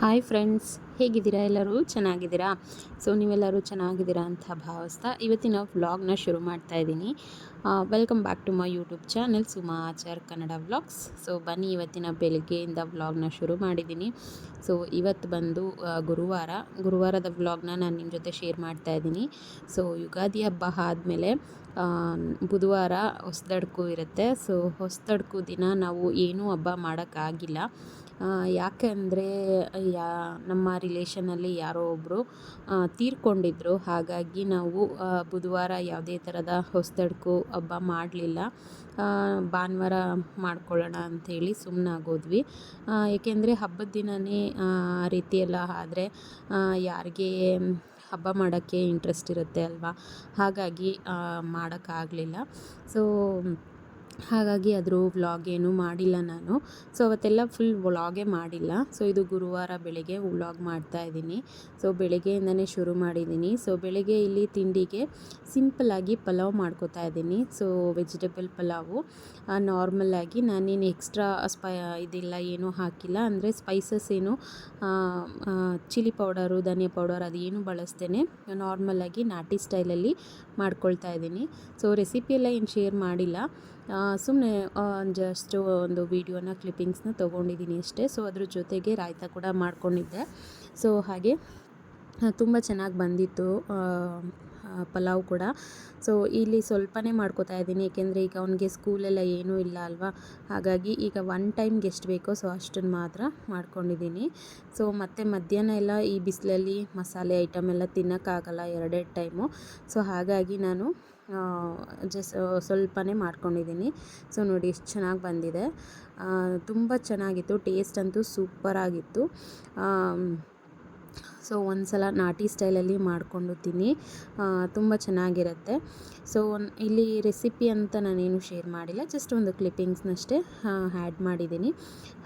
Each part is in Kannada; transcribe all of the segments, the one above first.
ಹಾಯ್ ಫ್ರೆಂಡ್ಸ್ ಹೇಗಿದ್ದೀರಾ? ಎಲ್ಲರೂ ಚೆನ್ನಾಗಿದ್ದೀರಾ? ಸೊ ನೀವೆಲ್ಲರೂ ಚೆನ್ನಾಗಿದ್ದೀರಾ ಅಂತ ಭಾವಿಸ್ತಾ ಇವತ್ತಿನ ವ್ಲಾಗ್ನ ಶುರು ಮಾಡ್ತಾ ಇದ್ದೀನಿ. Welcome back to my YouTube channel Suma Achar Kannada vlogs so ಬನ್ನಿ ಇವತ್ತಿನ ಬೆಳಗ್ಗೆಯಿಂದ ವ್ಲಾಗ್ನ ಶುರು ಮಾಡಿದ್ದೀನಿ. ಸೊ ಇವತ್ತು ಬಂದು ಗುರುವಾರ. ಗುರುವಾರದ ವ್ಲಾಗ್ನ ನಾನು ನಿಮ್ಮ ಜೊತೆ ಶೇರ್ ಮಾಡ್ತಾ ಇದ್ದೀನಿ. ಸೊ ಯುಗಾದಿ ಹಬ್ಬ ಆದಮೇಲೆ ಬುಧವಾರ ಹೊಸ್ದಡ್ಕು ಇರುತ್ತೆ. ಸೊ, ಹೊಸ್ದಡ್ಕು ದಿನ ನಾವು ಏನೂ ಹಬ್ಬ ಮಾಡೋಕ್ಕಾಗಿಲ್ಲ. ಯಾಕೆಂದರೆ ಯಾಕೆ ಅಂದರೆ ಯಾ, ನಮ್ಮ ರಿಲೇಷನಲ್ಲಿ ಯಾರೋ ಒಬ್ಬರು ತೀರ್ಕೊಂಡಿದ್ರು. ಹಾಗಾಗಿ ನಾವು ಬುಧವಾರ ಯಾವುದೇ ಥರದ ಹೊಸ್ದಡ್ಕು ಹಬ್ಬ ಮಾಡಲಿಲ್ಲ. ಭಾನುವಾರ ಮಾಡ್ಕೊಳ್ಳೋಣ ಅಂಥೇಳಿ ಸುಮ್ಮನಾಗೋದ್ವಿ ಏಕೆಂದರೆ ಹಬ್ಬದ ದಿನವೇ ಆ ರೀತಿ ಆದರೆ ಯಾರಿಗೆ ಹಬ್ಬ ಮಾಡೋಕ್ಕೆ ಇಂಟ್ರೆಸ್ಟ್ ಇರುತ್ತೆ ಅಲ್ವಾ? ಹಾಗಾಗಿ ಮಾಡೋಕ್ಕಾಗಲಿಲ್ಲ. ಸೊ ಹಾಗಾಗಿ ಅದರ ವ್ಲಾಗ್ ಏನೂ ಮಾಡಿಲ್ಲ ನಾನು. ಸೊ ಅವತ್ತೆಲ್ಲ ಫುಲ್ ವ್ಲಾಗೇ ಮಾಡಿಲ್ಲ. ಸೊ ಇದು ಗುರುವಾರ ಬೆಳಗ್ಗೆ ವ್ಲಾಗ್ ಮಾಡ್ತಾ ಇದ್ದೀನಿ. ಸೊ ಬೆಳಗ್ಗೆಯಿಂದನೇ ಶುರು ಮಾಡಿದ್ದೀನಿ. ಸೊ ಬೆಳಗ್ಗೆ ಇಲ್ಲಿ ತಿಂಡಿಗೆ ಸಿಂಪಲ್ಲಾಗಿ ಪಲಾವ್ ಮಾಡ್ಕೋತಾ ಇದ್ದೀನಿ. So vegetable pulao. ನಾರ್ಮಲ್ಲಾಗಿ ನಾನೇನು ಎಕ್ಸ್ಟ್ರಾ ಸ್ಪೈ ಇದಿಲ್ಲ, ಏನೂ ಹಾಕಿಲ್ಲ. ಅಂದರೆ ಸ್ಪೈಸಸ್ ಏನು ಚಿಲ್ಲಿ ಪೌಡರು ಧನಿಯಾ ಪೌಡರ್ ಅದು ಏನು ಬಳಸ್ತೇನೆ ನಾರ್ಮಲ್ಲಾಗಿ ನಾಟಿ ಸ್ಟೈಲಲ್ಲಿ ಮಾಡ್ಕೊಳ್ತಾ ಇದ್ದೀನಿ. ಸೊ ರೆಸಿಪಿ ಎಲ್ಲ ಏನು ಶೇರ್ ಮಾಡಿಲ್ಲ. ಸುಮ್ಮನೆ ಜಸ್ಟು ಒಂದು ವೀಡಿಯೋನ ಕ್ಲಿಪ್ಪಿಂಗ್ಸ್ನ ತೊಗೊಂಡಿದ್ದೀನಿ ಅಷ್ಟೇ. ಸೊ ಅದ್ರ ಜೊತೆಗೆ ರಾಯ್ತ ಕೂಡ ಮಾಡ್ಕೊಂಡಿದ್ದೆ. ಸೊ ಹಾಗೆ ತುಂಬ ಚೆನ್ನಾಗಿ ಬಂದಿತ್ತು ಪಲಾವ್ ಕೂಡ. ಸೊ ಇಲ್ಲಿ ಸ್ವಲ್ಪನೇ ಮಾಡ್ಕೋತಾ ಇದ್ದೀನಿ. ಏಕೆಂದರೆ ಈಗ ಅವನಿಗೆ ಸ್ಕೂಲೆಲ್ಲ ಏನೂ ಇಲ್ಲ ಅಲ್ವಾ? ಹಾಗಾಗಿ ಈಗ ಒನ್ ಟೈಮ್ಗೆ ಎಷ್ಟು ಬೇಕೋ ಸೊ ಅಷ್ಟನ್ನು ಮಾತ್ರ ಮಾಡ್ಕೊಂಡಿದ್ದೀನಿ. ಸೊ ಮತ್ತು ಮಧ್ಯಾಹ್ನ ಎಲ್ಲ ಈ ಬಿಸಿಲಲ್ಲಿ ಮಸಾಲೆ ಐಟಮ್ ಎಲ್ಲ ತಿನ್ನೋಕ್ಕಾಗಲ್ಲ ಎರಡೆರಡು ಟೈಮು ಸೊ ಹಾಗಾಗಿ ನಾನು ಜಸ್ಟ್ ಸ್ವಲ್ಪನೇ ಮಾಡ್ಕೊಂಡಿದ್ದೀನಿ. ಸೊ ನೋಡಿ ಎಷ್ಟು ಚೆನ್ನಾಗಿ ಬಂದಿದೆ. ತುಂಬ ಚೆನ್ನಾಗಿತ್ತು. ಟೇಸ್ಟ್ ಅಂತೂ ಸೂಪರಾಗಿತ್ತು ಸೊ ಒಂದು ಸಲ ನಾಟಿ ಸ್ಟೈಲಲ್ಲಿ ಮಾಡಿಕೊಂಡು ತಿನ್ನಿ ತುಂಬ ಚೆನ್ನಾಗಿರುತ್ತೆ. ಸೊ ಇಲ್ಲಿ ರೆಸಿಪಿ ಅಂತ ನಾನೇನು ಶೇರ್ ಮಾಡಿಲ್ಲ. ಜಸ್ಟ್ ಒಂದು ಕ್ಲಿಪ್ಪಿಂಗ್ಸ್ನಷ್ಟೇ ಆ್ಯಡ್ ಮಾಡಿದ್ದೀನಿ.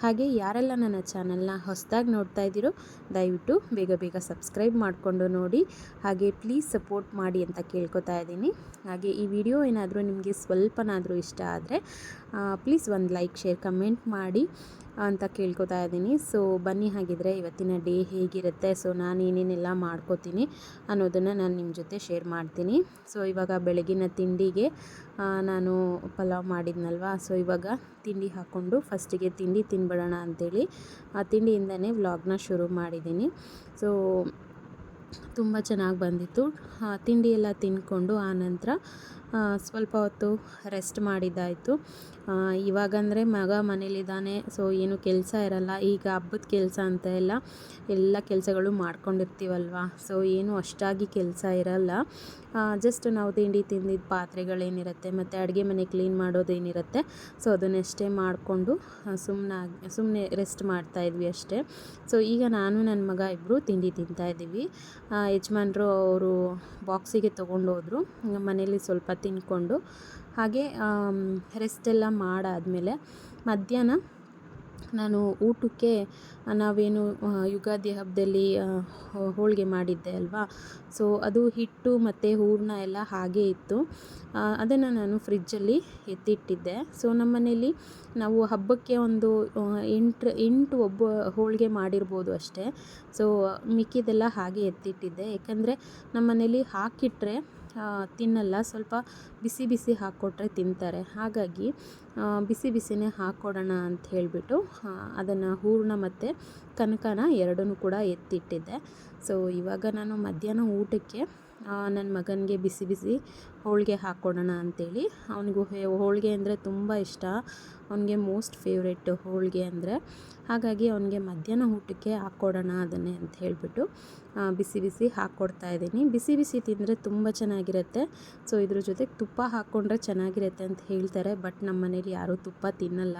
ಹಾಗೆ ಯಾರೆಲ್ಲ ನನ್ನ ಚಾನಲ್ನ ಹೊಸದಾಗಿ ನೋಡ್ತಾ ಇದ್ದೀರೋ, ದಯವಿಟ್ಟು ಬೇಗ ಬೇಗ ಸಬ್ಸ್ಕ್ರೈಬ್ ಮಾಡಿಕೊಂಡು ನೋಡಿ. ಹಾಗೆ ಪ್ಲೀಸ್ ಸಪೋರ್ಟ್ ಮಾಡಿ ಅಂತ ಕೇಳ್ಕೊತಾ ಇದ್ದೀನಿ. ಹಾಗೆ ಈ ವಿಡಿಯೋ ಏನಾದರೂ ನಿಮಗೆ ಸ್ವಲ್ಪನಾದರೂ ಇಷ್ಟ ಆದರೆ ಪ್ಲೀಸ್ ಒಂದು ಲೈಕ್, ಶೇರ್, ಕಮೆಂಟ್ ಮಾಡಿ ಅಂತ ಕೇಳ್ಕೊತಾ ಇದ್ದೀನಿ. ಸೊ ಬನ್ನಿ ಹಾಗಿದ್ರೆ ಇವತ್ತಿನ ಡೇ ಹೇಗಿರುತ್ತೆ. ಸೊ ನಾನು ಏನೇನೆಲ್ಲ ಮಾಡ್ಕೋತೀನಿ ಅನ್ನೋದನ್ನು ನಾನು ನಿಮ್ಮ ಜೊತೆ ಶೇರ್ ಮಾಡ್ತೀನಿ. ಸೊ ಇವಾಗ ಬೆಳಗಿನ ತಿಂಡಿಗೆ ನಾನು ಪಲಾವ್ ಮಾಡಿದ್ನಲ್ವಾ? ಸೊ ಇವಾಗ ತಿಂಡಿ ಹಾಕ್ಕೊಂಡು ಫಸ್ಟಿಗೆ ತಿಂಡಿ ತಿನ್ಬಿಡೋಣ ಅಂಥೇಳಿ ಆ ತಿಂಡಿಯಿಂದನೇ ವ್ಲಾಗ್ನ ಶುರು ಮಾಡಿದ್ದೀನಿ. ಸೊ ತುಂಬ ಚೆನ್ನಾಗಿ ಬಂದಿತ್ತು. ತಿಂಡಿ ಎಲ್ಲ ತಿಂದ್ಕೊಂಡು ಆನಂತರ ಸ್ವಲ್ಪ ಹೊತ್ತು ರೆಸ್ಟ್ ಮಾಡಿದ್ದಾಯಿತು. ಇವಾಗಂದರೆ ಮಗ ಮನೇಲಿದ್ದಾನೆ, ಸೊ ಏನು ಕೆಲಸ ಇರಲ್ಲ. ಈಗ ಹಬ್ಬದ ಕೆಲಸ ಅಂತ ಎಲ್ಲ ಎಲ್ಲ ಕೆಲಸಗಳು ಮಾಡ್ಕೊಂಡಿರ್ತೀವಲ್ವ? ಸೊ ಏನು ಅಷ್ಟಾಗಿ ಕೆಲಸ ಇರಲ್ಲ. ಜಸ್ಟ್ ನಾವು ತಿಂಡಿ ತಿಂದಿದ್ದ ಪಾತ್ರೆಗಳೇನಿರುತ್ತೆ, ಮತ್ತು ಅಡುಗೆ ಮನೆ ಕ್ಲೀನ್ ಮಾಡೋದೇನಿರುತ್ತೆ. ಸೊ ಅದನ್ನಷ್ಟೇ ಮಾಡಿಕೊಂಡು ಸುಮ್ಮನಾಗಿ ಸುಮ್ಮನೆ ರೆಸ್ಟ್ ಮಾಡ್ತಾಯಿದ್ವಿ ಅಷ್ಟೇ. ಸೊ ಈಗ ನಾನು, ನನ್ನ ಮಗ ಇಬ್ಬರು ತಿಂಡಿ ತಿಂತಾ ಇದ್ದೀವಿ. ಯಜಮಾನ್ರು ಅವರು ಬಾಕ್ಸಿಗೆ ತೊಗೊಂಡೋದ್ರು. ಮನೇಲಿ ಸ್ವಲ್ಪ ತಿನ್ಕೊಂಡು. ಹಾಗೆ ರೆಸ್ಟೆಲ್ಲ ಮಾಡಾದಮೇಲೆ ಮಧ್ಯಾಹ್ನ ನಾನು ಊಟಕ್ಕೆ ನಾವೇನು ಯುಗಾದಿ ಹಬ್ಬದಲ್ಲಿ ಹೋಳಿಗೆ ಮಾಡಿದ್ದೆ ಅಲ್ವಾ? ಸೊ ಅದು ಹಿಟ್ಟು ಮತ್ತು ಹೂರಣ ಎಲ್ಲ ಹಾಗೆ ಇತ್ತು. ಅದನ್ನು ನಾನು ಫ್ರಿಜ್ಜಲ್ಲಿ ಎತ್ತಿಟ್ಟಿದ್ದೆ. ಸೊ ನಮ್ಮ ಮನೇಲಿ ನಾವು ಹಬ್ಬಕ್ಕೆ ಒಂದು ಎಂಟು ಎಂಟು ಒಬ್ಬ ಹೋಳಿಗೆ ಮಾಡಿರ್ಬೋದು ಅಷ್ಟೇ. ಸೊ, ಮಿಕ್ಕಿದೆಲ್ಲ ಹಾಗೆ ಎತ್ತಿಟ್ಟಿದ್ದೆ. ಯಾಕಂದರೆ ನಮ್ಮ ಮನೇಲಿ ಹಾಕಿಟ್ರೆ ತಿನ್ನಲ್ಲ, ಸ್ವಲ್ಪ ಬಿಸಿ ಬಿಸಿ ಹಾಕ್ಕೊಟ್ರೆ ತಿಂತಾರೆ. ಹಾಗಾಗಿ ಬಿಸಿ ಬಿಸಿನೇ ಹಾಕ್ಕೊಡೋಣ ಅಂತ ಹೇಳಿಬಿಟ್ಟು ಅದನ್ನು ಹೂರಣ ಮತ್ತು ಕನಕನ ಎರಡನ್ನೂ ಕೂಡ ಎತ್ತಿಟ್ಟಿದ್ದೆ. ಸೊ, ಇವಾಗ ನಾನು ಮಧ್ಯಾಹ್ನ ಊಟಕ್ಕೆ ನನ್ನ ಮಗನಿಗೆ ಬಿಸಿ ಬಿಸಿ ಹೋಳಿಗೆ ಹಾಕ್ಕೊಡೋಣ ಅಂಥೇಳಿ ಅವನಿಗೂ ಹೋಳಿಗೆ ಅಂದರೆ ತುಂಬ ಇಷ್ಟ. ಅವನಿಗೆ ಮೋಸ್ಟ್ ಫೇವ್ರೆಟ್ ಹೋಳಿಗೆ ಅಂದರೆ. ಹಾಗಾಗಿ ಅವನಿಗೆ ಮಧ್ಯಾಹ್ನ ಊಟಕ್ಕೆ ಹಾಕ್ಕೊಡೋಣ ಅದನ್ನೇ ಅಂತ ಹೇಳಿಬಿಟ್ಟು ಬಿಸಿ ಬಿಸಿ ಹಾಕ್ಕೊಡ್ತಾ ಇದ್ದೀನಿ. ಬಿಸಿ ಬಿಸಿ ತಿಂದರೆ ತುಂಬ ಚೆನ್ನಾಗಿರುತ್ತೆ. ಸೊ, ಇದ್ರ ಜೊತೆಗೆ ತುಪ್ಪ ಹಾಕ್ಕೊಂಡ್ರೆ ಚೆನ್ನಾಗಿರುತ್ತೆ ಅಂತ ಹೇಳ್ತಾರೆ. ಬಟ್ ನಮ್ಮ ಮನೇಲಿ ಯಾರೂ ತುಪ್ಪ ತಿನ್ನಲ್ಲ.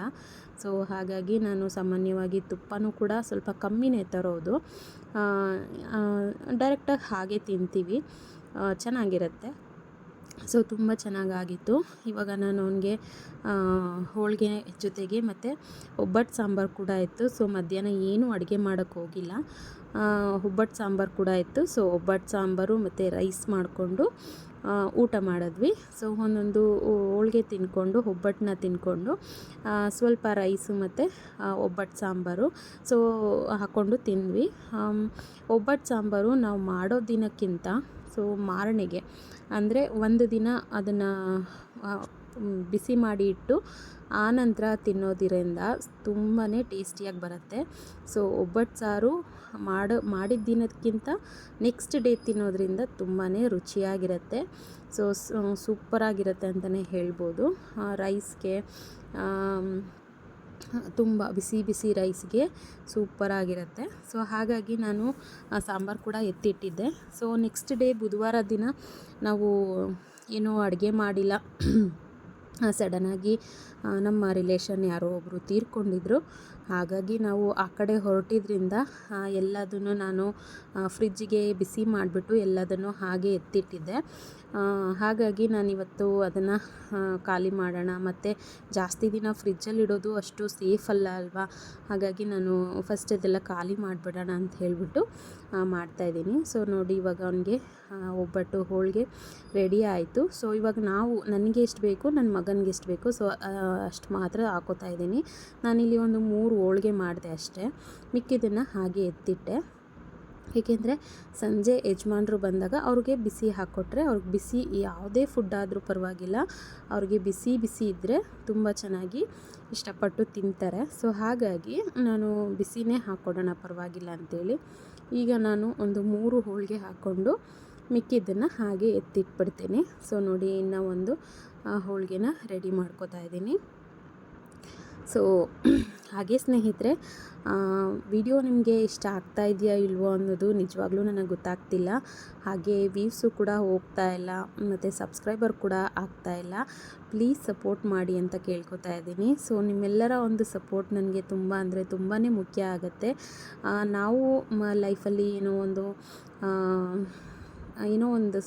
ಸೊ, ಹಾಗಾಗಿ ನಾನು ಸಾಮಾನ್ಯವಾಗಿ ತುಪ್ಪನೂ ಕೂಡ ಸ್ವಲ್ಪ ಕಮ್ಮಿನೇ ತರೋದು. ಡೈರೆಕ್ಟಾಗಿ ಹಾಗೆ ತಿಂತೀವಿ. ಚೆನ್ನಾಗಿರುತ್ತೆ. ಸೊ, ತುಂಬ ಚೆನ್ನಾಗಾಗಿತ್ತು. ಇವಾಗ ನಾನು ಅವನಿಗೆ ಹೋಳಿಗೆ ಜೊತೆಗೆ ಮತ್ತು ಒಬ್ಬಟ್ಟು ಸಾಂಬಾರು ಕೂಡ ಇತ್ತು. ಸೊ, ಮಧ್ಯಾಹ್ನ ಏನೂ ಅಡುಗೆ ಮಾಡೋಕ್ಕೆ ಹೋಗಿಲ್ಲ. ಒಬ್ಬಟ್ಟು ಸಾಂಬಾರು ಕೂಡ ಇತ್ತು. ಸೊ, ಒಬ್ಬಟ್ಟು ಸಾಂಬಾರು ಮತ್ತು ರೈಸ್ ಮಾಡಿಕೊಂಡು ಊಟ ಮಾಡಿದ್ವಿ. ಸೊ ಒಂದೊಂದು ಹೋಳಿಗೆ ತಿನ್ಕೊಂಡು, ಒಬ್ಬಟ್ಟನ್ನ ತಿನ್ಕೊಂಡು ಸ್ವಲ್ಪ ರೈಸು ಮತ್ತು ಒಬ್ಬಟ್ಟು ಸಾಂಬಾರು. ಸೊ ಹಾಕ್ಕೊಂಡು ತಿಂದ್ವಿ. ಒಬ್ಬಟ್ಟು ಸಾಂಬಾರು ನಾವು ಮಾಡೋ ದಿನಕ್ಕಿಂತ ಸೊ ಮಾರನೆಗೆ ಅಂದರೆ ಒಂದು ದಿನ ಅದನ್ನು ಬಿಸಿ ಮಾಡಿ ಇಟ್ಟು ಆನಂತರ ತಿನ್ನೋದಿರಿಂದ ತುಂಬಾ ಟೇಸ್ಟಿಯಾಗಿ ಬರುತ್ತೆ. ಸೊ, ಒಬ್ಬಟ್ಟು ಸಾರು ಮಾಡೋ ಮಾಡಿದ ದಿನಕ್ಕಿಂತ ನೆಕ್ಸ್ಟ್ ಡೇ ತಿನ್ನೋದ್ರಿಂದ ತುಂಬಾ ರುಚಿಯಾಗಿರುತ್ತೆ. ಸೊ ಸೂಪರಾಗಿರುತ್ತೆ ಅಂತಲೇ ಹೇಳ್ಬೋದು. ರೈಸ್ಗೆ ತುಂಬ ಬಿಸಿ ಬಿಸಿ ರೈಸ್ಗೆ ಸೂಪರಾಗಿರುತ್ತೆ. ಸೊ, ಹಾಗಾಗಿ ನಾನು ಸಾಂಬಾರು ಕೂಡ ಎತ್ತಿಟ್ಟಿದ್ದೆ. ಸೊ, ನೆಕ್ಸ್ಟ್ ಡೇ ಬುಧವಾರ ದಿನ ನಾವು ಏನೂ ಅಡುಗೆ ಮಾಡಿಲ್ಲ. ಸಡನ್ನಾಗಿ ನಮ್ಮ ರಿಲೇಷನ್ ಯಾರೋ ಒಬ್ಬರು ತೀರ್ಕೊಂಡಿದ್ರು. ಹಾಗಾಗಿ ನಾವು ಆ ಕಡೆ ಹೊರಟಿದ್ರಿಂದ ಎಲ್ಲದನ್ನು ನಾನು ಫ್ರಿಜ್ಜಿಗೆ ಬಿಸಿ ಮಾಡಿಬಿಟ್ಟು ಎಲ್ಲದನ್ನು ಹಾಗೆ ಎತ್ತಿಟ್ಟಿದ್ದೆ. ಹಾಗಾಗಿ ನಾನಿವತ್ತು ಅದನ್ನು ಖಾಲಿ ಮಾಡೋಣ. ಮತ್ತು ಜಾಸ್ತಿ ದಿನ ಫ್ರಿಜ್ಜಲ್ಲಿ ಇಡೋದು ಅಷ್ಟು ಸೇಫ್ ಅಲ್ಲ ಅಲ್ವಾ? ಹಾಗಾಗಿ ನಾನು ಫಸ್ಟ್ ಅದೆಲ್ಲ ಖಾಲಿ ಮಾಡಿಬಿಡೋಣ ಅಂತ ಹೇಳಿಬಿಟ್ಟು ಮಾಡ್ತಾಯಿದ್ದೀನಿ ಸೊ ನೋಡಿ ಇವಾಗ ಅವನಿಗೆ ಒಬ್ಬಟ್ಟು ಹೋಳಿಗೆ ರೆಡಿ ಆಯಿತು. ಸೊ ಇವಾಗ ನಾವು, ನನಗೆ ಎಷ್ಟು ಬೇಕು ನನ್ನ ಮಗನಿಗೆ ಎಷ್ಟು ಬೇಕು ಸೊ ಅಷ್ಟು ಮಾತ್ರ ಹಾಕೋತಾ ಇದ್ದೀನಿ. ನಾನಿಲ್ಲಿ ಒಂದು ಮೂರು ಹೋಳಿಗೆ ಮಾಡಿದೆ ಅಷ್ಟೇ. ಮಿಕ್ಕಿದ್ದನ್ನು ಹಾಗೆ ಎತ್ತಿಟ್ಟೆ. ಏಕೆಂದರೆ ಸಂಜೆ ಯಜಮಾನರು ಬಂದಾಗ ಅವ್ರಿಗೆ ಬಿಸಿ ಹಾಕ್ಕೊಟ್ರೆ ಅವ್ರಿಗೆ ಬಿಸಿ ಯಾವುದೇ ಫುಡ್ ಆದರೂ ಪರವಾಗಿಲ್ಲ. ಅವ್ರಿಗೆ ಬಿಸಿ ಬಿಸಿ ಇದ್ದರೆ ತುಂಬ ಚೆನ್ನಾಗಿ ಇಷ್ಟಪಟ್ಟು ತಿಂತಾರೆ. ಸೊ ಹಾಗಾಗಿ ನಾನು ಬಿಸಿನೇ ಹಾಕ್ಕೊಡೋಣ ಪರವಾಗಿಲ್ಲ ಅಂಥೇಳಿ ಈಗ ನಾನು ಒಂದು ಮೂರು ಹೋಳಿಗೆ ಹಾಕ್ಕೊಂಡು ಮಿಕ್ಕಿದ್ದನ್ನು ಹಾಗೆ ಎತ್ತಿಟ್ಬಿಡ್ತೀನಿ. ಸೊ ನೋಡಿ ಇನ್ನು ಒಂದು ಹೋಳಿಗೆನ ರೆಡಿ ಮಾಡ್ಕೋತಾ ಇದ್ದೀನಿ. ಸೊ, ಹಾಗೆ ಸ್ನೇಹಿತರೆ ವಿಡಿಯೋ ನಿಮಗೆ ಇಷ್ಟ ಆಗ್ತಾ ಇದೆಯಾ ಇಲ್ವೋ ಅನ್ನೋದು ನಿಜವಾಗ್ಲೂ ನನಗೆ ಗೊತ್ತಾಗ್ತಿಲ್ಲ. ಹಾಗೆ ವ್ಯೂಸು ಕೂಡ ಹೋಗ್ತಾ ಇಲ್ಲ, ಮತ್ತು ಸಬ್ಸ್ಕ್ರೈಬರ್ ಕೂಡ ಆಗ್ತಾ ಇಲ್ಲ. ಪ್ಲೀಸ್ ಸಪೋರ್ಟ್ ಮಾಡಿ ಅಂತ ಕೇಳ್ಕೊತಾ ಇದ್ದೀನಿ. ಸೊ, ನಿಮ್ಮೆಲ್ಲರ ಒಂದು ಸಪೋರ್ಟ್ ನನಗೆ ತುಂಬ ಅಂದರೆ ತುಂಬಾ ಮುಖ್ಯ ಆಗುತ್ತೆ. ನಾವು ಲೈಫಲ್ಲಿ ಏನೋ ಒಂದು ಏನೋ ಒಂದು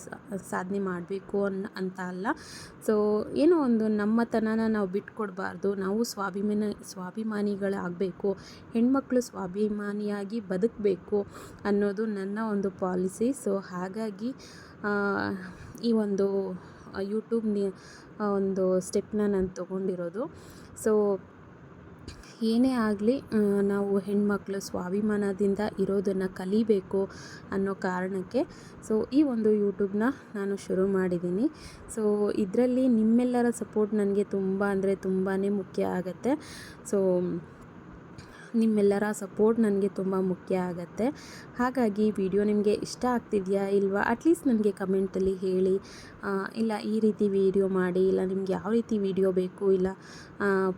ಸಾಧನೆ ಮಾಡಬೇಕು ಅನ್, ಅಂತ ಅಲ್ಲ. ಸೊ ಏನೋ ಒಂದು ನಮ್ಮತನನ ನಾವು ಬಿಟ್ಕೊಡ್ಬಾರ್ದು. ನಾವು ಸ್ವಾಭಿಮಾನ, ಸ್ವಾಭಿಮಾನಿಗಳಾಗಬೇಕು. ಹೆಣ್ಮಕ್ಳು ಸ್ವಾಭಿಮಾನಿಯಾಗಿ ಬದುಕಬೇಕು ಅನ್ನೋದು ನನ್ನ ಒಂದು ಪಾಲಿಸಿ. ಸೊ ಹಾಗಾಗಿ ಈ ಒಂದು ಯೂಟ್ಯೂಬ್ ಒಂದು ಸ್ಟೆಪ್ನ ನಾನು ತೊಗೊಂಡಿರೋದು. ಸೊ ಏನೇ ಆಗಲಿ ನಾವು ಹೆಣ್ಮಕ್ಳು ಸ್ವಾಭಿಮಾನದಿಂದ ಇರೋದನ್ನು ಕಲಿಬೇಕು ಅನ್ನೋ ಕಾರಣಕ್ಕೆ ಸೊ, ಈ ಒಂದು ಯೂಟ್ಯೂಬ್ನ ನಾನು ಶುರು ಮಾಡಿದ್ದೀನಿ. ಸೊ, ಇದರಲ್ಲಿ ನಿಮ್ಮೆಲ್ಲರ ಸಪೋರ್ಟ್ ನನಗೆ ತುಂಬ ಅಂದರೆ ತುಂಬಾ ಮುಖ್ಯ ಆಗುತ್ತೆ. ಸೊ ನಿಮ್ಮೆಲ್ಲರ ಸಪೋರ್ಟ್ ನನಗೆ ತುಂಬ ಮುಖ್ಯ ಆಗುತ್ತೆ. ಹಾಗಾಗಿ ವಿಡಿಯೋ ನಿಮಗೆ ಇಷ್ಟ ಆಗ್ತಿದೆಯಾ ಇಲ್ವಾ ಅಟ್ಲೀಸ್ಟ್ ನನಗೆ ಕಮೆಂಟಲ್ಲಿ ಹೇಳಿ. ಇಲ್ಲ ಈ ರೀತಿ ವಿಡಿಯೋ ಮಾಡಿ, ಇಲ್ಲ ನಿಮ್ಗೆ ಯಾವ ರೀತಿ ವಿಡಿಯೋ ಬೇಕು, ಇಲ್ಲ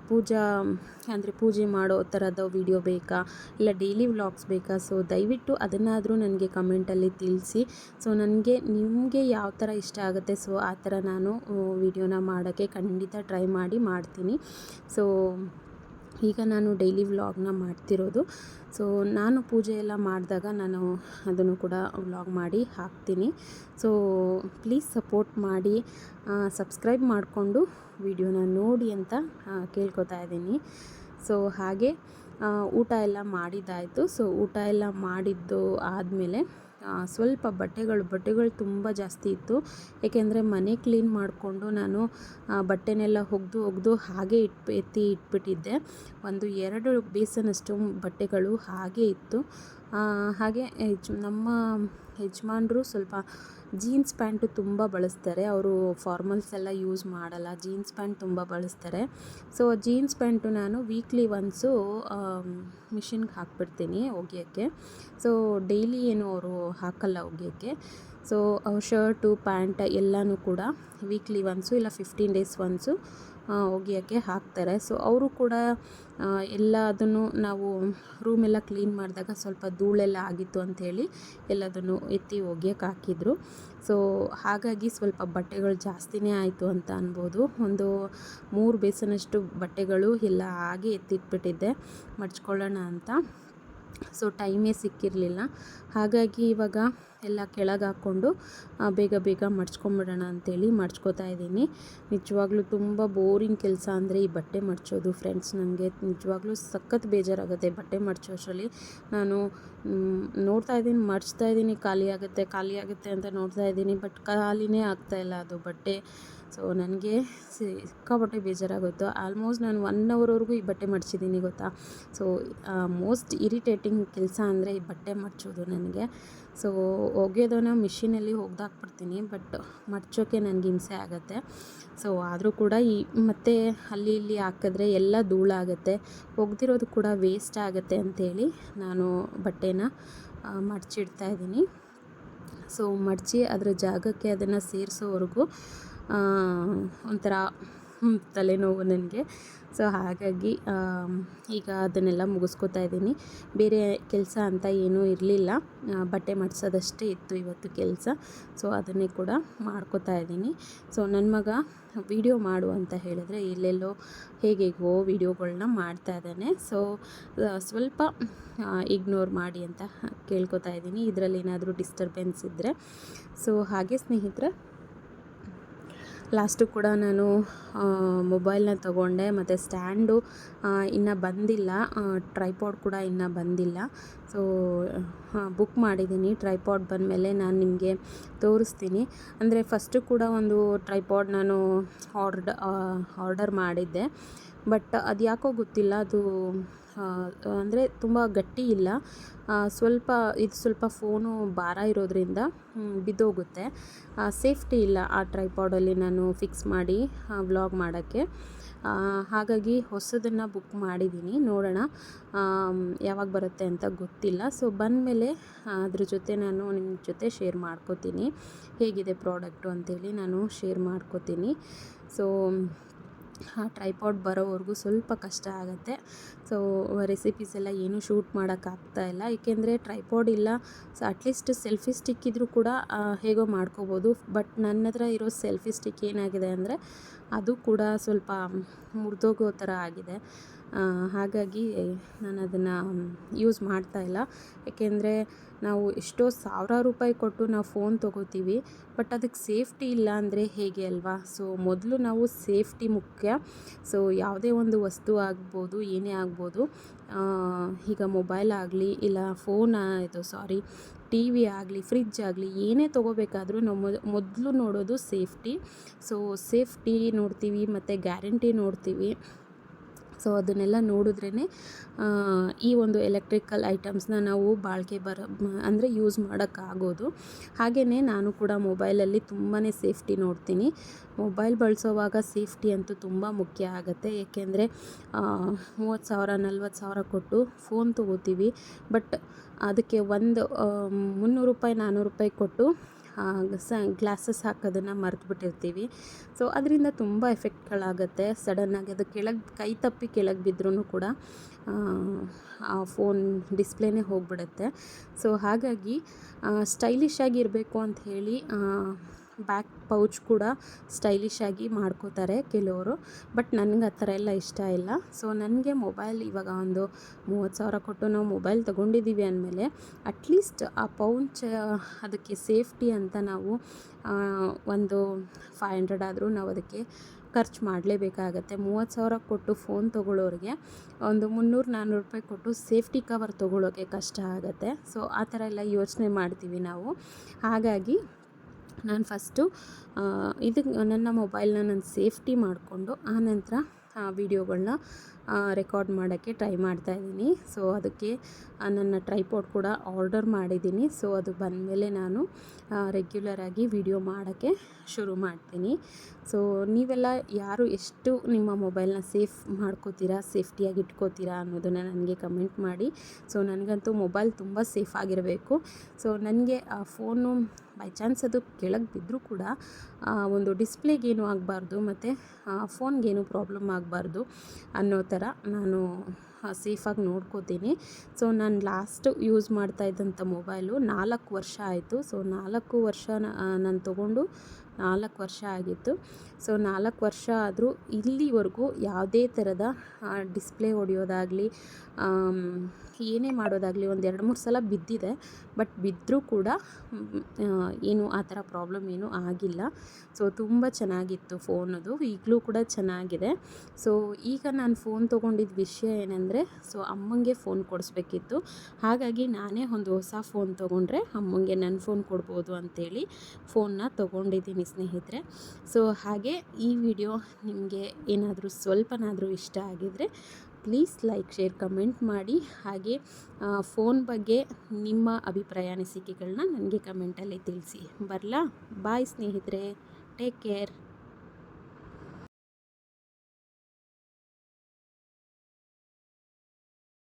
ಪೂಜಾ, ಅಂದರೆ ಪೂಜೆ ಮಾಡೋ ಥರದ ವಿಡಿಯೋ ಬೇಕಾ, ಇಲ್ಲ ಡೈಲಿ ವ್ಲಾಗ್ಸ್ ಬೇಕಾ? ಸೊ ದಯವಿಟ್ಟು ಅದನ್ನಾದರೂ ನನಗೆ ಕಮೆಂಟಲ್ಲಿ ತಿಳಿಸಿ. ಸೊ ನನಗೆ, ನಿಮಗೆ ಯಾವ ಥರ ಇಷ್ಟ ಆಗುತ್ತೆ? ಸೊ ಆ ಥರ ನಾನು ವಿಡಿಯೋನ ಮಾಡೋಕ್ಕೆ ಖಂಡಿತ ಟ್ರೈ ಮಾಡಿ ಮಾಡ್ತೀನಿ. ಸೊ ಈಗ ನಾನು ಡೈಲಿ ವ್ಲಾಗ್ನ ಮಾಡ್ತಿರೋದು. ಸೊ ನಾನು ಪೂಜೆ ಎಲ್ಲ ಮಾಡಿದಾಗ ನಾನು ಅದನ್ನು ಕೂಡ ವ್ಲಾಗ್ ಮಾಡಿ ಹಾಕ್ತೀನಿ. ಸೊ ಪ್ಲೀಸ್ ಸಪೋರ್ಟ್ ಮಾಡಿ ಸಬ್ಸ್ಕ್ರೈಬ್ ಮಾಡಿಕೊಂಡು ವಿಡಿಯೋನ ನೋಡಿ ಅಂತ ಕೇಳ್ಕೊತಾ ಇದ್ದೀನಿ. ಸೊ ಹಾಗೆ ಊಟ ಎಲ್ಲ ಮಾಡಿದ್ದಾಯಿತು. ಸೊ ಊಟ ಎಲ್ಲ ಮಾಡಿದ್ದು ಆದಮೇಲೆ ಸ್ವಲ್ಪ ಬಟ್ಟೆಗಳು ಬಟ್ಟೆಗಳು ತುಂಬ ಜಾಸ್ತಿ ಇತ್ತು. ಏಕೆಂದರೆ ಮನೆ ಕ್ಲೀನ್ ಮಾಡಿಕೊಂಡು ನಾನು ಬಟ್ಟೆನೆಲ್ಲ ಒಗ್ದು, ಒಗೆದು ಹಾಗೆ ಇಟ್, ಎತ್ತಿ ಇಟ್ಬಿಟ್ಟಿದ್ದೆ. ಒಂದು ಎರಡು ಬೇಸನಷ್ಟು ಬಟ್ಟೆಗಳು ಹಾಗೆ ಇತ್ತು. ಹಾಗೆ ನಮ್ಮ ಯಜಮಾನ್ರು ಸ್ವಲ್ಪ ಜೀನ್ಸ್ ಪ್ಯಾಂಟು ತುಂಬ ಬಳಸ್ತಾರೆ. ಅವರು ಫಾರ್ಮಲ್ಸ್ ಎಲ್ಲ ಯೂಸ್ ಮಾಡಲ್ಲ. ಜೀನ್ಸ್ ಪ್ಯಾಂಟ್ ತುಂಬ ಬಳಸ್ತಾರೆ. ಸೊ, ಜೀನ್ಸ್ ಪ್ಯಾಂಟು ನಾನು ವೀಕ್ಲಿ ಒನ್ಸು ಮಿಷಿನ್ಗೆ ಹಾಕ್ಬಿಡ್ತೀನಿ ಒಗೆಯೋಕ್ಕೆ. ಸೊ, ಡೈಲಿ ಏನು ಅವರು ಹಾಕಲ್ಲ ಒಗೆಯೋಕ್ಕೆ. ಸೊ, ಅವ್ರ ಶರ್ಟು, ಪ್ಯಾಂಟ್ ಎಲ್ಲನೂ ಕೂಡ ವೀಕ್ಲಿ ಒನ್ಸು ಇಲ್ಲ ಫಿಫ್ಟೀನ್ ಡೇಸ್ ಒನ್ಸು ಒಗೆಯೋಕ್ಕೆ ಹಾಕ್ತಾರೆ. ಸೊ ಅವರು ಕೂಡ ಎಲ್ಲ ಅದನ್ನು ನಾವು ರೂಮೆಲ್ಲ ಕ್ಲೀನ್ ಮಾಡಿದಾಗ ಸ್ವಲ್ಪ ಧೂಳೆಲ್ಲ ಆಗಿತ್ತು ಅಂಥೇಳಿ ಎಲ್ಲದನ್ನು ಎತ್ತಿ ಒಗೆಯೋಕ್ಕೆ ಹಾಕಿದರು. ಸೊ ಹಾಗಾಗಿ ಸ್ವಲ್ಪ ಬಟ್ಟೆಗಳು ಜಾಸ್ತಿನೇ ಆಯಿತು ಅಂತ ಅನ್ಬೋದು. ಒಂದು ಮೂರು ಬೇಸನಷ್ಟು ಬಟ್ಟೆಗಳು ಎಲ್ಲ ಹಾಗೆ ಎತ್ತಿಟ್ಬಿಟ್ಟಿದ್ದೆ. ಮಡ್ಚ್ಕೊಳ್ಳೋಣ ಅಂತ. ಸೊ ಟೈಮೇ ಸಿಕ್ಕಿರಲಿಲ್ಲ. ಹಾಗಾಗಿ ಇವಾಗ ಎಲ್ಲ ಕೆಳಗೆ ಹಾಕ್ಕೊಂಡು ಬೇಗ ಬೇಗ ಮಡ್ಚ್ಕೊಂಬಿಡೋಣ ಅಂತೇಳಿ ಮಡ್ಚ್ಕೋತಾ ಇದ್ದೀನಿ. ನಿಜವಾಗ್ಲೂ ತುಂಬ ಬೋರಿಂಗ್ ಕೆಲಸ ಅಂದರೆ ಈ ಬಟ್ಟೆ ಮಡ್ಚೋದು ಫ್ರೆಂಡ್ಸ್ ನನಗೆ ನಿಜವಾಗ್ಲೂ ಸಖತ್ ಬೇಜಾರಾಗುತ್ತೆ ಬಟ್ಟೆ ಮಡ್ಚೋಷ್ಟರಲ್ಲಿ ನಾನು ನೋಡ್ತಾ ಇದ್ದೀನಿ, ಮಡ್ಚ್ತಾ ಇದ್ದೀನಿ, ಖಾಲಿ ಆಗುತ್ತೆ ಖಾಲಿ ಆಗುತ್ತೆ ಅಂತ ನೋಡ್ತಾ ಇದ್ದೀನಿ, ಬಟ್ ಖಾಲಿನೇ ಆಗ್ತಾಯಿಲ್ಲ ಅದು ಬಟ್ಟೆ. ಸೊ ನನಗೆ ಸಿಕ್ಕಾಪಟ್ಟೆ ಬೇಜಾರಾಗೋಯಿತು. ಆಲ್ಮೋಸ್ಟ್ ನಾನು ಒನ್ ಅವರ್ವರೆಗೂ ಈ ಬಟ್ಟೆ ಮಡಚಿದ್ದೀನಿ ಗೊತ್ತಾ? ಸೊ ಮೋಸ್ಟ್ ಇರಿಟೇಟಿಂಗ್ ಕೆಲಸ ಅಂದರೆ ಈ ಬಟ್ಟೆ ಮಡ್ಚೋದು ನನಗೆ. ಸೊ ಒಗೆಯೋದನ್ನ ಮಿಷಿನಲ್ಲಿ ಒಗ್ದಾಕ್ಬಿಡ್ತೀನಿ ಬಟ್ ಮಡ್ಚೋಕ್ಕೆ ನನಗೆ ಹಿಂಸೆ ಆಗುತ್ತೆ. ಸೊ ಆದರೂ ಕೂಡ ಈ, ಮತ್ತೆ ಅಲ್ಲಿ ಇಲ್ಲಿ ಹಾಕಿದ್ರೆ ಎಲ್ಲ ಧೂಳಾಗುತ್ತೆ. ಒಗ್ದಿರೋದು ಕೂಡ ವೇಸ್ಟ್ ಆಗುತ್ತೆ ಅಂಥೇಳಿ ನಾನು ಬಟ್ಟೆನ ಮಡ್ಚಿಡ್ತಾ ಇದ್ದೀನಿ. ಸೊ ಮಡಚಿ ಅದರ ಜಾಗಕ್ಕೆ ಅದನ್ನು ಸೇರಿಸೋವರೆಗೂ ಒಂಥರ ತಲೆನೋವು ನನಗೆ. ಸೊ ಹಾಗಾಗಿ ಈಗ ಅದನ್ನೆಲ್ಲ ಮುಗಿಸ್ಕೋತಾ ಇದ್ದೀನಿ. ಬೇರೆ ಕೆಲಸ ಅಂತ ಏನೂ ಇರಲಿಲ್ಲ. ಬಟ್ಟೆ ಮಾಡಿಸೋದಷ್ಟೇ ಇತ್ತು ಇವತ್ತು ಕೆಲಸ. ಸೊ ಅದನ್ನೇ ಕೂಡ ಮಾಡ್ಕೋತಾ ಇದ್ದೀನಿ. ಸೊ ನನ್ನ ಮಗ ವಿಡಿಯೋ ಮಾಡು ಅಂತ ಹೇಳಿದ್ರೆ ಎಲ್ಲೆಲ್ಲೋ ಹೇಗೆಗೋ ವಿಡಿಯೋಗಳನ್ನ ಮಾಡ್ತಾ ಇದ್ದಾನೆ. ಸೊ ಸ್ವಲ್ಪ ಇಗ್ನೋರ್ ಮಾಡಿ ಅಂತ ಕೇಳ್ಕೊತಾ ಇದ್ದೀನಿ. ಇದರಲ್ಲಿ ಏನಾದರೂ ಡಿಸ್ಟರ್ಬೆನ್ಸ್ ಇದ್ದರೆ ಸೊ ಹಾಗೆ ಸ್ನೇಹಿತರೆ ಲಾಸ್ಟು ಕೂಡ ನಾನು ಮೊಬೈಲ್ನ ತಗೊಂಡೆ, ಮತ್ತು ಸ್ಟ್ಯಾಂಡು ಇನ್ನು ಬಂದಿಲ್ಲ. ಟ್ರೈಪಾಡ್ ಕೂಡ ಇನ್ನೂ ಬಂದಿಲ್ಲ. ಸೊ ಬುಕ್ ಮಾಡಿದ್ದೀನಿ ಟ್ರೈಪಾಡ್ ಬಂದಮೇಲೆ ನಾನು ನಿಮಗೆ ತೋರಿಸ್ತೀನಿ. ಅಂದರೆ ಫಸ್ಟು ಕೂಡ ಒಂದು ಟ್ರೈಪಾಡ್ ನಾನು ಆರ್ಡ್ ಆರ್ಡರ್ ಮಾಡಿದ್ದೆ. ಬಟ್ ಅದು ಯಾಕೋ ಗೊತ್ತಿಲ್ಲ. ಅದು ಅಂದರೆ ತುಂಬ ಗಟ್ಟಿ ಇಲ್ಲ. ಸ್ವಲ್ಪ, ಇದು ಸ್ವಲ್ಪ ಫೋನು ಭಾರ ಇರೋದರಿಂದ ಬಿದ್ದೋಗುತ್ತೆ. ಸೇಫ್ಟಿ ಇಲ್ಲ ಆ ಟ್ರೈಪಾಡಲ್ಲಿ ನಾನು ಫಿಕ್ಸ್ ಮಾಡಿ ವ್ಲಾಗ್ ಮಾಡೋಕ್ಕೆ. ಹಾಗಾಗಿ ಹೊಸದನ್ನು ಬುಕ್ ಮಾಡಿದ್ದೀನಿ, ನೋಡೋಣ ಯಾವಾಗ ಬರುತ್ತೆ ಅಂತ ಗೊತ್ತಿಲ್ಲ. ಸೊ, ಬಂದಮೇಲೆ ಅದ್ರ ಜೊತೆ ನಾನು ನಿಮ್ಮ ಜೊತೆ ಶೇರ್ ಮಾಡ್ಕೋತೀನಿ. ಹೇಗಿದೆ ಪ್ರಾಡಕ್ಟು ಅಂತೇಳಿ ನಾನು ಶೇರ್ ಮಾಡ್ಕೋತೀನಿ. ಸೊ ಆ ಟ್ರೈಪಾಡ್ ಬರೋವರೆಗೂ ಸ್ವಲ್ಪ ಕಷ್ಟ ಆಗುತ್ತೆ. ಸೊ ರೆಸಿಪೀಸ್ ಎಲ್ಲ ಏನೂ ಶೂಟ್ ಮಾಡೋಕ್ಕಾಗ್ತಾ ಇಲ್ಲ. ಏಕೆಂದರೆ ಟ್ರೈಪಾಡ್ ಇಲ್ಲ. ಸೊ ಅಟ್ಲೀಸ್ಟ್ ಸೆಲ್ಫಿ ಸ್ಟಿಕ್ ಇದ್ದರೂ ಕೂಡ ಹೇಗೋ ಮಾಡ್ಕೋಬೋದು. ಬಟ್ ನನ್ನ ಹತ್ರ ಇರೋ ಸೆಲ್ಫಿ ಸ್ಟಿಕ್ ಏನಾಗಿದೆ ಅಂದರೆ ಅದು ಕೂಡ ಸ್ವಲ್ಪ ಮುರಿದೋಗೋ ಥರ ಆಗಿದೆ. ಹಾಗಾಗಿ ನಾನು ಅದನ್ನು ಯೂಸ್ ಮಾಡ್ತಾ ಇಲ್ಲ. ಏಕೆಂದರೆ ನಾವು ಎಷ್ಟೋ ಸಾವಿರಾರು ರೂಪಾಯಿ ಕೊಟ್ಟು ನಾವು ಫೋನ್ ತೊಗೋತೀವಿ, ಬಟ್ ಅದಕ್ಕೆ ಸೇಫ್ಟಿ ಇಲ್ಲ ಅಂದರೆ ಹೇಗೆ ಅಲ್ವಾ? ಸೊ, ಮೊದಲು ನಾವು ಸೇಫ್ಟಿ ಮುಖ್ಯ. ಸೊ, ಯಾವುದೇ ಒಂದು ವಸ್ತು ಆಗ್ಬೋದು, ಏನೇ ಆಗ್ಬೋದು ಈಗ ಮೊಬೈಲ್ ಆಗಲಿ, ಇಲ್ಲ ಫೋನ್ ಇದು ಸಾರಿ ಟಿ ವಿ ಆಗಲಿ, ಫ್ರಿಜ್ ಆಗಲಿ, ಏನೇ ತೊಗೋಬೇಕಾದ್ರೂ ನಾವು ಮೊದಲು ನೋಡೋದು ಸೇಫ್ಟಿ. ಸೊ, ಸೇಫ್ಟಿ ನೋಡ್ತೀವಿ, ಮತ್ತು ಗ್ಯಾರಂಟಿ ನೋಡ್ತೀವಿ. ಸೊ ಅದನ್ನೆಲ್ಲ ನೋಡಿದ್ರೇ ಈ ಒಂದು ಎಲೆಕ್ಟ್ರಿಕಲ್ ಐಟಮ್ಸ್ನ ನಾವು ಬಾಳಿಕೆ ಬರೋ, ಅಂದರೆ ಯೂಸ್ ಮಾಡೋಕ್ಕಾಗೋದು. ಹಾಗೆಯೇ ನಾನು ಕೂಡ ಮೊಬೈಲಲ್ಲಿ ತುಂಬಾ ಸೇಫ್ಟಿ ನೋಡ್ತೀನಿ. ಮೊಬೈಲ್ ಬಳಸೋವಾಗ ಸೇಫ್ಟಿ ಅಂತೂ ತುಂಬ ಮುಖ್ಯ ಆಗುತ್ತೆ. ಏಕೆಂದರೆ ಮೂವತ್ತು ಸಾವಿರ, ನಲ್ವತ್ತು ಸಾವಿರ ಕೊಟ್ಟು ಫೋನ್ ತೊಗೋತೀವಿ. ಬಟ್ ಅದಕ್ಕೆ ಒಂದು ಮುನ್ನೂರು ರೂಪಾಯಿ ನಾನ್ನೂರು ರೂಪಾಯಿ ಕೊಟ್ಟು ಸ, ಗ್ಲಾಸಸ್ ಹಾಕೋದನ್ನು ಮರೆತುಬಿಟ್ಟಿರ್ತೀವಿ. ಸೊ, ಅದರಿಂದ ತುಂಬ ಎಫೆಕ್ಟ್ಗಳಾಗುತ್ತೆ. ಸಡನ್ನಾಗಿ ಅದು ಕೆಳಗೆ, ಕೈ ತಪ್ಪಿ ಕೆಳಗೆ ಬಿದ್ದರೂ ಕೂಡ, ಆ ಫೋನ್ ಡಿಸ್ಪ್ಲೇನೇ ಹೋಗಿಬಿಡುತ್ತೆ. ಸೊ, ಹಾಗಾಗಿ ಸ್ಟೈಲಿಶ್ ಆಗಿರಬೇಕು ಅಂತ ಹೇಳಿ ಬ್ಯಾಕ್ ಪೌಚ್ ಕೂಡ ಸ್ಟೈಲಿಶ್ ಆಗಿ ಮಾಡ್ಕೋತಾರೆ ಕೆಲವರು. ಬಟ್ ನನಗೆ ಆ ಥರ ಎಲ್ಲ ಇಷ್ಟ ಇಲ್ಲ. ಸೊ ನನಗೆ ಮೊಬೈಲ್ ಇವಾಗ ಒಂದು ಮೂವತ್ತು ಸಾವಿರ ಕೊಟ್ಟು ನಾವು ಮೊಬೈಲ್ ತೊಗೊಂಡಿದ್ದೀವಿ ಅಂದಮೇಲೆ ಅಟ್ಲೀಸ್ಟ್ ಆ ಪೌಚ್, ಅದಕ್ಕೆ ಸೇಫ್ಟಿ ಅಂತ ನಾವು ಒಂದು ಫೈವ್ ಹಂಡ್ರೆಡ್ ಆದರೂ ನಾವು ಅದಕ್ಕೆ ಖರ್ಚು ಮಾಡಲೇಬೇಕಾಗತ್ತೆ. ಮೂವತ್ತು ಸಾವಿರ ಕೊಟ್ಟು ಫೋನ್ ತೊಗೊಳ್ಳೋರಿಗೆ ಒಂದು ಮುನ್ನೂರು ನಾನ್ನೂರು ರೂಪಾಯಿ ಕೊಟ್ಟು ಸೇಫ್ಟಿ ಕವರ್ ತೊಗೊಳ್ಳೋಕ್ಕೆ ಕಷ್ಟ ಆಗುತ್ತೆ. ಸೊ ಆ ಥರ ಎಲ್ಲ ಯೋಚನೆ ಮಾಡ್ತೀವಿ ನಾವು. ಹಾಗಾಗಿ ನಾನು ಫಸ್ಟು ಇದಕ್ಕೆ ನನ್ನ ಮೊಬೈಲ್ನ ನಾನು ಸೇಫ್ಟಿ ಮಾಡಿಕೊಂಡು ಆನಂತರ ಆ ವೀಡಿಯೋಗಳನ್ನ ರೆಕಾರ್ಡ್ ಮಾಡೋಕ್ಕೆ ಟ್ರೈ ಮಾಡ್ತಾಯಿದ್ದೀನಿ ಸೊ ಅದಕ್ಕೆ ನನ್ನ ಟ್ರೈಪೋಡ್ ಕೂಡ ಆರ್ಡರ್ ಮಾಡಿದ್ದೀನಿ. ಸೊ ಅದು ಬಂದಮೇಲೆ ನಾನು ರೆಗ್ಯುಲರಾಗಿ ವಿಡಿಯೋ ಮಾಡೋಕ್ಕೆ ಶುರು ಮಾಡ್ತೀನಿ. ಸೊ ನೀವೆಲ್ಲ ಯಾರು ಎಷ್ಟು ನಿಮ್ಮ ಮೊಬೈಲ್ನ ಸೇಫ್ ಮಾಡ್ಕೋತೀರಾ ಸೇಫ್ಟಿಯಾಗಿ ಇಟ್ಕೋತೀರಾ ಅನ್ನೋದನ್ನು ನನಗೆ ಕಮೆಂಟ್ ಮಾಡಿ. ಸೊ ನನಗಂತೂ ಮೊಬೈಲ್ ತುಂಬ ಸೇಫ್ ಆಗಿರಬೇಕು. ಸೊ ನನಗೆ, ಆ ಫೋನು ಬೈ ಚಾನ್ಸ್ ಅದು ಕೆಳಗೆ ಬಿದ್ದರೂ ಕೂಡ ಒಂದು ಡಿಸ್ಪ್ಲೇಗೇನು ಆಗಬಾರ್ದು, ಮತ್ತು ಫೋನ್ಗೇನು ಪ್ರಾಬ್ಲಮ್ ಆಗಬಾರ್ದು ಅನ್ನೋ ನಾನು ಸೇಫಾಗಿ ನೋಡ್ಕೋತೀನಿ. ಸೊ ನಾನು ಲಾಸ್ಟ್ ಯೂಸ್ ಮಾಡ್ತಾ ಇದ್ದಂಥ ಮೊಬೈಲು ನಾಲ್ಕು ವರ್ಷ ಆಯಿತು. ಸೊ ನಾಲ್ಕು ವರ್ಷ ನಾನು ತೊಗೊಂಡು ನಾಲ್ಕು ವರ್ಷ ಆಗಿತ್ತು. ಸೊ ನಾಲ್ಕು ವರ್ಷ ಆದರೂ ಇಲ್ಲಿವರೆಗೂ ಯಾವುದೇ ಥರದ ಡಿಸ್ಪ್ಲೇ ಹೊಡೆಯೋದಾಗಲಿ ಏನೇ ಮಾಡೋದಾಗಲಿ ಒಂದು ಎರಡು ಮೂರು ಸಲ ಬಿದ್ದಿದೆ. ಬಟ್ ಬಿದ್ದರೂ ಕೂಡ ಏನು ಆ ಥರ ಪ್ರಾಬ್ಲಮ್ ಏನೂ ಆಗಿಲ್ಲ. ಸೊ ತುಂಬ ಚೆನ್ನಾಗಿತ್ತು ಫೋನದು ಈಗಲೂ ಕೂಡ ಚೆನ್ನಾಗಿದೆ. ಸೊ ಈಗ ನಾನು ಫೋನ್ ತೊಗೊಂಡಿದ್ದ ವಿಷಯ ಏನಂದರೆ ಸೊ ಅಮ್ಮಂಗೆ ಫೋನ್ ಕೊಡಿಸ್ಬೇಕಿತ್ತು. ಹಾಗಾಗಿ ನಾನೇ ಒಂದು ಹೊಸ ಫೋನ್ ತೊಗೊಂಡ್ರೆ ಅಮ್ಮಂಗೆ ನನ್ನ ಫೋನ್ ಕೊಡ್ಬೋದು ಅಂತೇಳಿ ಫೋನ್ನ ತೊಗೊಂಡಿದ್ದೀನಿ ಸ್ನೇಹಿತರೆ. ಸೊ ಹಾಗೆ ಈ ವಿಡಿಯೋ ನಿಮಗೆ ಏನಾದರೂ ಸ್ವಲ್ಪನಾದರೂ ಇಷ್ಟ ಆಗಿದರೆ ಪ್ಲೀಸ್ ಲೈಕ್, ಶೇರ್, ಕಮೆಂಟ್ ಮಾಡಿ. ಹಾಗೆ ಫೋನ್ ಬಗ್ಗೆ ನಿಮ್ಮ ಅಭಿಪ್ರಾಯ ಅನಿಸಿಕೆಗಳನ್ನ ನನಗೆ ಕಮೆಂಟಲ್ಲಿ ತಿಳಿಸಿ. ಬರಲಾ? ಬಾಯ್ ಸ್ನೇಹಿತರೆ. Take care.